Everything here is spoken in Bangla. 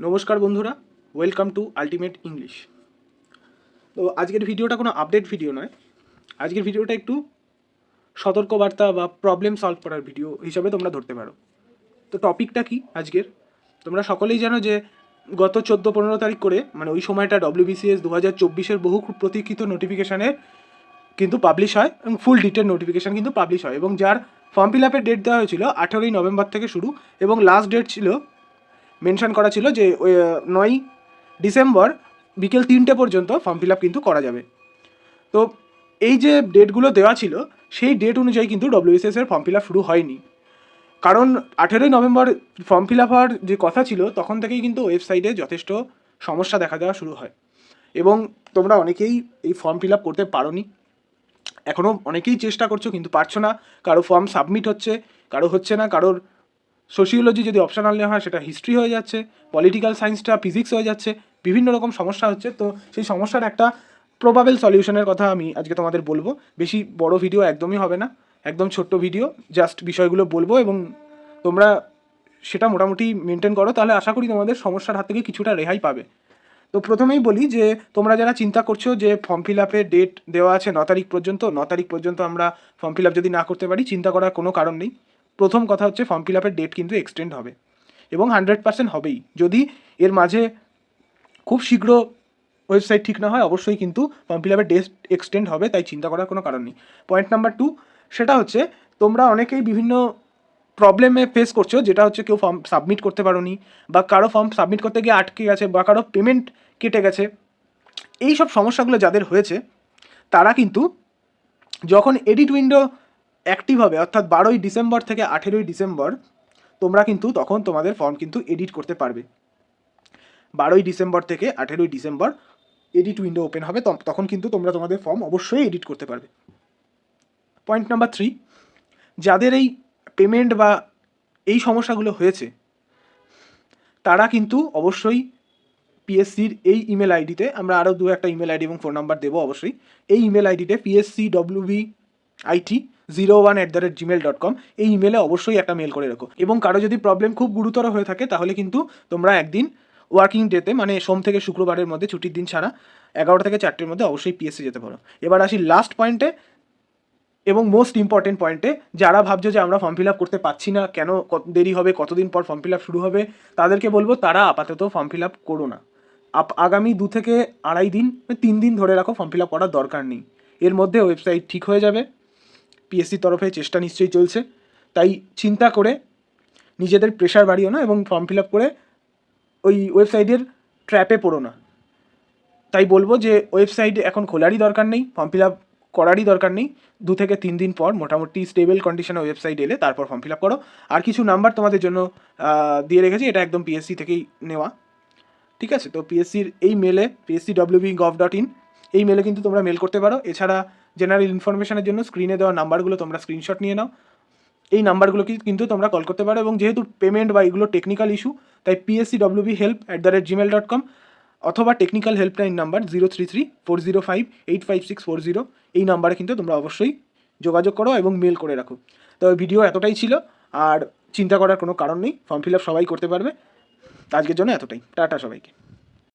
নমস্কার বন্ধুরা ওয়েলকাম টু আলটিমেট ইংলিশ তো আজকের ভিডিওটা কোনো আপডেট ভিডিও নয়। আজকের ভিডিওটা একটু সতর্কবার্তা বা প্রবলেম সলভ করার ভিডিও হিসাবে তোমরা ধরতে পারো। তো টপিকটা কি আজকের? তোমরা সকলেই জানো যে গত চোদ্দ পনেরো তারিখ করে মানে ওই সময়টা ডব্লিউবিসিএস দু হাজার চব্বিশের বহু প্রতীক্ষিত নোটিফিকেশানের কিন্তু পাবলিশ হয় এবং ফুল ডিটেল নোটিফিকেশান কিন্তু পাবলিশ হয় এবং যার ফর্ম ফিল আপের ডেট দেওয়া হয়েছিল আঠেরোই নভেম্বর থেকে শুরু এবং লাস্ট ডেট ছিল মেনশন করা ছিল যে নয় ডিসেম্বর বিকেল তিনটে পর্যন্ত ফর্ম ফিল আপ কিন্তু করা যাবে। তো এই যে ডেটগুলো দেওয়া ছিল, সেই ডেট অনুযায়ী কিন্তু ডব্লিউএসএস এর ফর্ম ফিল আপ শুরু হয়নি। কারণ আঠেরোই নভেম্বর ফর্ম ফিল আপ হওয়ার যে কথা ছিল, তখন থেকেই কিন্তু ওয়েবসাইটে যথেষ্ট সমস্যা দেখা দেওয়া শুরু হয়। এবং তোমরা অনেকেই এই ফর্ম ফিল আপ করতে পারোনি। এখনও অনেকেই চেষ্টা করছ, কিন্তু পারছ না। কারও ফর্ম সাবমিট হচ্ছে, কারও হচ্ছে না, কারোর সোশিওলজি যদি অপশনাল নেওয়া হয়, সেটা হিস্ট্রি হয়ে যাচ্ছে পলিটিক্যাল সায়েন্সটা ফিজিক্স হয়ে যাচ্ছে, বিভিন্ন রকম সমস্যা হচ্ছে। তো সেই সমস্যার একটা প্রবাবেল সলিউশনের কথা আমি আজকে তোমাদের বলব। বেশি বড় ভিডিও একদমই হবে না। একদম ছোট্ট ভিডিও জাস্ট বিষয়গুলো বলব এবং তোমরা সেটা মোটামুটি মেনটেন করো। তাহলে আশা করি তোমাদের সমস্যার হাত থেকে কিছুটা রেহাই পাবে। তো প্রথমেই বলি যে, তোমরা যারা চিন্তা করছ যে ফর্ম ফিল আপের ডেট দেওয়া আছে ন তারিখ পর্যন্ত, ন তারিখ পর্যন্ত আমরা ফর্ম ফিল আপ যদি না করতে পারি, চিন্তা করার কোনো কারণ নেই। প্রথম কথা হচ্ছে ফর্ম ফিল আপের ডেট কিন্তু এক্সটেন্ড হবে এবং হান্ড্রেড পার্সেন্ট হবেই। যদি এর মাঝে খুব শীঘ্র ওয়েবসাইট ঠিক না হয়, অবশ্যই কিন্তু ফর্ম ফিল আপের ডেট এক্সটেন্ড হবে, তাই চিন্তা করার কোনো কারণ নেই। পয়েন্ট নাম্বার টু সেটা হচ্ছে তোমরা অনেকেই বিভিন্ন প্রবলেমে ফেস করছ, যেটা হচ্ছে কেউ ফর্ম সাবমিট করতে পারোনি বা কারও ফর্ম সাবমিট করতে গিয়ে আটকে গেছে বা কারও পেমেন্ট কেটে গেছে। এই সব সমস্যাগুলো যাদের হয়েছে, তারা কিন্তু যখন এডিট উইন্ডো অ্যাক্টিভ হবে, অর্থাৎ বারোই ডিসেম্বর থেকে আঠেরোই ডিসেম্বর, তোমরা কিন্তু তখন তোমাদের ফর্ম কিন্তু এডিট করতে পারবে। বারোই ডিসেম্বর থেকে আঠেরোই ডিসেম্বর এডিট উইন্ডো ওপেন হবে তখন কিন্তু তোমরা তোমাদের ফর্ম অবশ্যই এডিট করতে পারবে। পয়েন্ট নাম্বার থ্রি যাদের এই পেমেন্ট বা এই সমস্যাগুলো হয়েছে, তারা কিন্তু অবশ্যই পিএসসির এই ইমেল আইডিতে আমরা আরও দু একটা ইমেল আইডি এবং ফোন নাম্বার দেবো অবশ্যই, এই ইমেল আইডিতে PSC WB IT zero one at the rate gmail dot com এই ইমেলে অবশ্যই একটা মেল করে রাখো। এবং কারও যদি প্রবলেম খুব গুরুতর হয়ে থাকে, তাহলে কিন্তু তোমরা একদিন ওয়ার্কিং ডেতে মানে সোম থেকে শুক্রবারের মধ্যে, ছুটির দিন ছাড়া এগারোটা থেকে চারটের মধ্যে অবশ্যই পিএসসি যেতে পারো। এবার আসি লাস্ট পয়েন্টে এবং মোস্ট ইম্পর্টেন্ট পয়েন্টে যারা ভাবছ যে আমরা ফর্ম ফিল আপ করতে পারছি না, কেন দেরি হবে, কতদিন পর ফর্ম ফিল আপ শুরু হবে, তাদেরকে বলব তারা আপাতত ফর্ম ফিল আপ করো না। আপ, আগামী দু থেকে আড়াই দিন তিন দিন ধরে রাখো ফর্ম ফিল আপ করার দরকার নেই। এর মধ্যে ওয়েবসাইট ঠিক হয়ে যাবে। পিএসসির তরফে চেষ্টা নিশ্চয়ই চলছে। তাই চিন্তা করে নিজেদের প্রেশার বাড়িও না এবং ফর্ম ফিল আপ করে ওই ওয়েবসাইটের ট্র্যাপে পড়ো না। তাই বলব যে ওয়েবসাইট এখন খোলারই দরকার নেই ফর্ম ফিল আপ করারই দরকার নেই। দু থেকে তিন দিন পর মোটামুটি স্টেবল কন্ডিশনে ওয়েবসাইট এলে তারপর ফর্ম ফিল আপ করো। আর কিছু নাম্বার তোমাদের জন্য দিয়ে রেখেছি, এটা একদম পিএসসি থেকেই নেওয়া। ঠিক আছে? তো পিএসসির এই মেলে PSC WB gov dot in এই মেলে কিন্তু তোমরা মেল করতে পারো। এছাড়া জেনারেল ইনফরমেশনের জন্য স্ক্রিনে দেওয়া নাম্বারগুলো তোমরা স্ক্রিনশট নিয়ে নাও। এই নাম্বারগুলোকে কিন্তু তোমরা কল করতে পারো এবং যেহেতু পেমেন্ট বা এগুলো টেকনিক্যাল ইস্যু তাই PSC WB help at the rate gmail dot com অথবা technical helpline number zero three three four zero five eight five six four zero এই নাম্বারে কিন্তু তোমরা অবশ্যই যোগাযোগ করো এবং মেল করে রাখো। তো ভিডিও এতটাই ছিল, আর চিন্তা করার কোনো কারণ নেই। ফর্ম ফিল আপ সবাই করতে পারবে। আজকের জন্য এতটাই। টাটা সবাইকে।